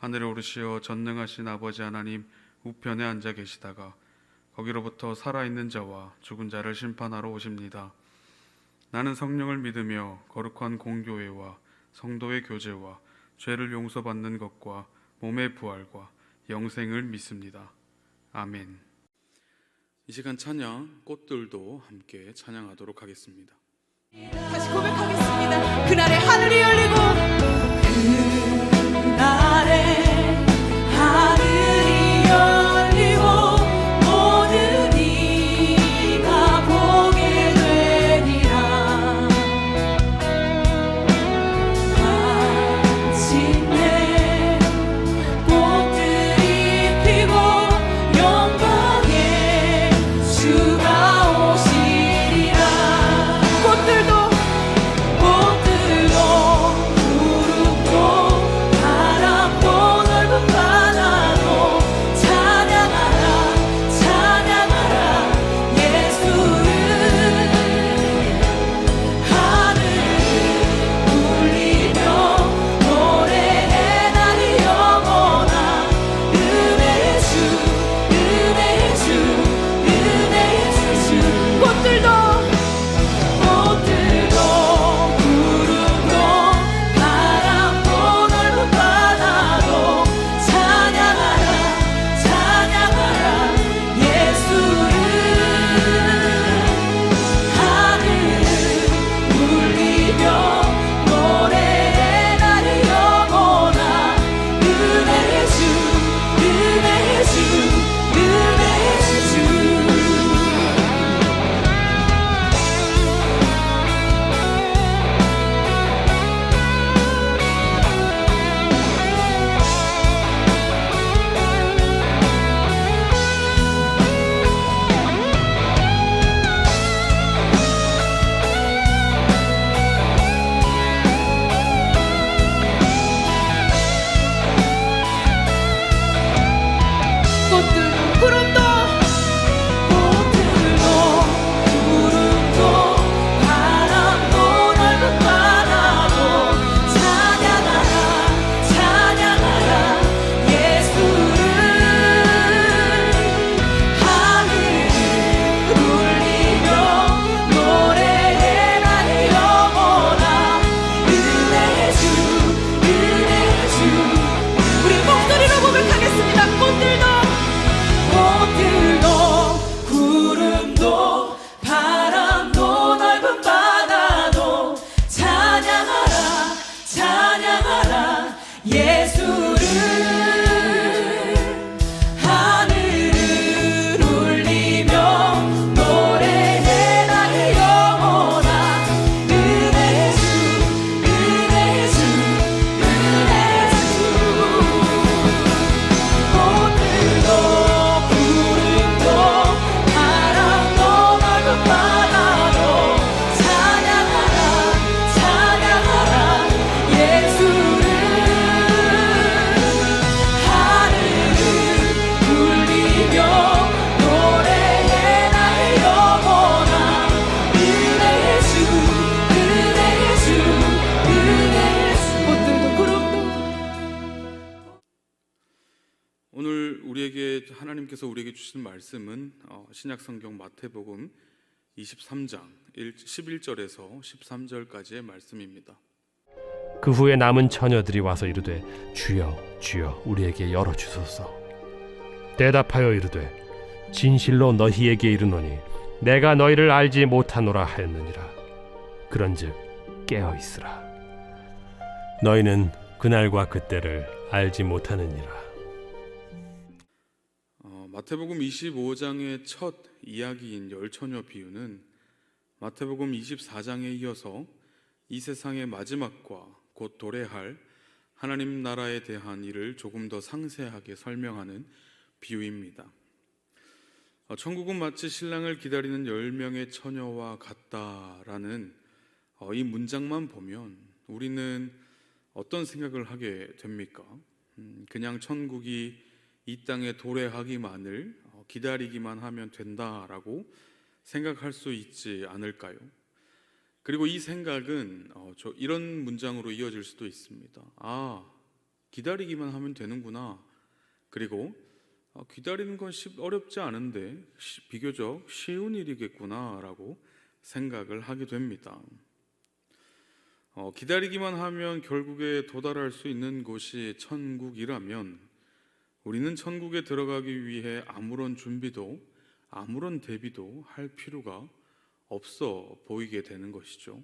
하늘에 오르시어 전능하신 아버지 하나님 우편에 앉아 계시다가 거기로부터 살아있는 자와 죽은 자를 심판하러 오십니다. 나는 성령을 믿으며 거룩한 공교회와 성도의 교제와 죄를 용서받는 것과 몸의 부활과 영생을 믿습니다. 아멘. 이 시간 찬양 꽃들도 함께 찬양하도록 하겠습니다. 다시 고백하겠습니다. 그날에 하늘이 열리고 주신 말씀은 어, 신약 성경 마태복음 23장 11절에서 13절까지의 말씀입니다. 그 후에 남은 처녀들이 와서 이르되 주여 주여 우리에게 열어 주소서. 대답하여 이르되 진실로 너희에게 이르노니 내가 너희를 알지 못하노라 하였느니라. 그런즉 깨어 있으라. 너희는 그날과 그때를 알지 못하느니라. 어, 마태복음 25장의 첫 이야기인 열처녀 비유는 마태복음 24장에 이어서 이 세상의 마지막과 곧 도래할 하나님 나라에 대한 일을 조금 더 상세하게 설명하는 비유입니다. 어, 천국은 마치 신랑을 기다리는 열 명의 처녀와 같다라는 어, 이 문장만 보면 우리는 어떤 생각을 하게 됩니까? 음, 그냥 천국이 이 땅에 도래하기만을 어, 기다리기만 하면 된다라고 생각할 수 있지 않을까요? 그리고 이 생각은 어, 저 이런 문장으로 이어질 수도 있습니다. 아, 기다리기만 하면 되는구나. 그리고 어, 기다리는 건 쉽- 어렵지 않은데 시- 비교적 쉬운 일이겠구나라고 생각을 하게 됩니다. 어, 기다리기만 하면 결국에 도달할 수 있는 곳이 천국이라면 우리는 천국에 들어가기 위해 아무런 준비도 아무런 대비도 할 필요가 없어 보이게 되는 것이죠.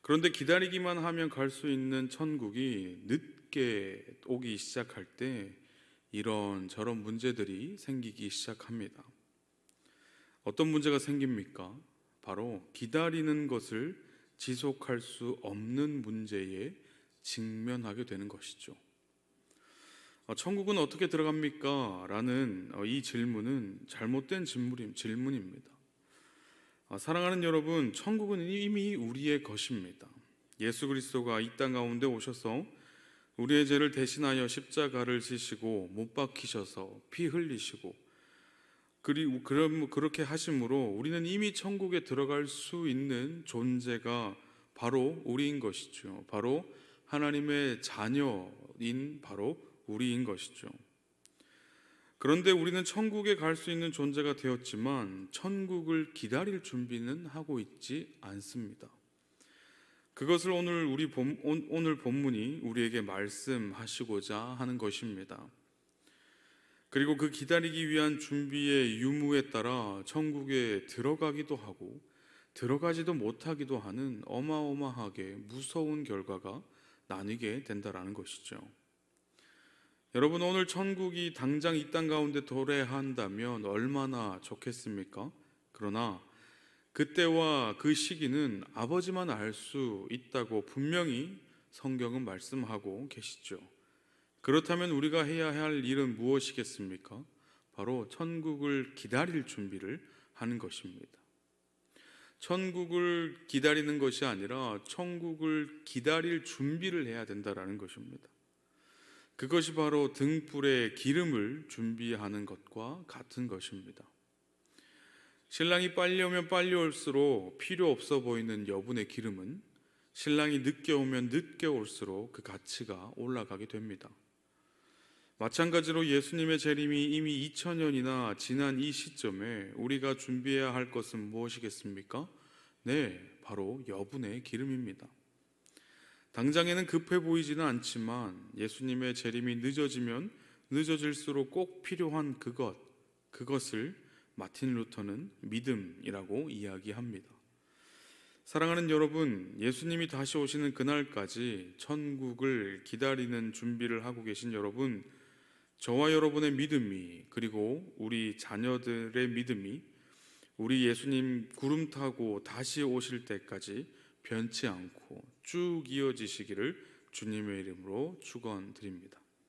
그런데 기다리기만 하면 갈 수 있는 천국이 늦게 오기 시작할 때 이런 저런 문제들이 생기기 시작합니다. 어떤 문제가 생깁니까? 바로 기다리는 것을 지속할 수 없는 문제에 직면하게 되는 것이죠. 어, 천국은 어떻게 들어갑니까? 라는 어, 이 질문은 잘못된 질문입니다. 어, 사랑하는 여러분, 천국은 이미 우리의 것입니다. 예수 그리스도가 이 땅 가운데 오셔서 우리의 죄를 대신하여 십자가를 지시고 못 박히셔서 피 흘리시고 그렇게 하심으로 우리는 이미 천국에 들어갈 수 있는 존재가 바로 우리인 것이죠. 바로 하나님의 자녀인 바로 우리인 것이죠. 그런데 우리는 천국에 갈 수 있는 존재가 되었지만 천국을 기다릴 준비는 하고 있지 않습니다. 그것을 오늘 우리 본, 온- 오늘 본문이 우리에게 말씀하시고자 하는 것입니다. 그리고 그 기다리기 위한 준비의 유무에 따라 천국에 들어가기도 하고 들어가지도 못하기도 하는 어마어마하게 무서운 결과가 나뉘게 된다라는 것이죠. 여러분 오늘 천국이 당장 이 땅 가운데 도래한다면 얼마나 좋겠습니까? 그러나 그때와 그 시기는 아버지만 알 수 있다고 분명히 성경은 말씀하고 계시죠. 그렇다면 우리가 해야 할 일은 무엇이겠습니까? 바로 천국을 기다릴 준비를 하는 것입니다. 천국을 기다리는 것이 아니라 천국을 기다릴 준비를 해야 된다라는 것입니다. 그것이 바로 등불에 기름을 준비하는 것과 같은 것입니다. 신랑이 빨리 오면 빨리 올수록 필요 없어 보이는 여분의 기름은 신랑이 늦게 오면 늦게 올수록 그 가치가 올라가게 됩니다. 마찬가지로 예수님의 재림이 이미 2000년이나 지난 이 시점에 우리가 준비해야 할 것은 무엇이겠습니까? 네, 바로 여분의 기름입니다. 당장에는 급해 보이지는 않지만 예수님의 재림이 늦어지면 늦어질수록 꼭 필요한 그것, 그것을 마틴 루터는 믿음이라고 이야기합니다. 사랑하는 여러분, 예수님이 다시 오시는 그날까지 천국을 기다리는 준비를 하고 계신 여러분, 저와 여러분의 믿음이 그리고 우리 자녀들의 믿음이 우리 예수님 구름 타고 다시 오실 때까지 변치 않고 쭉 이어지시기를 주님의 이름으로 축원드립니다.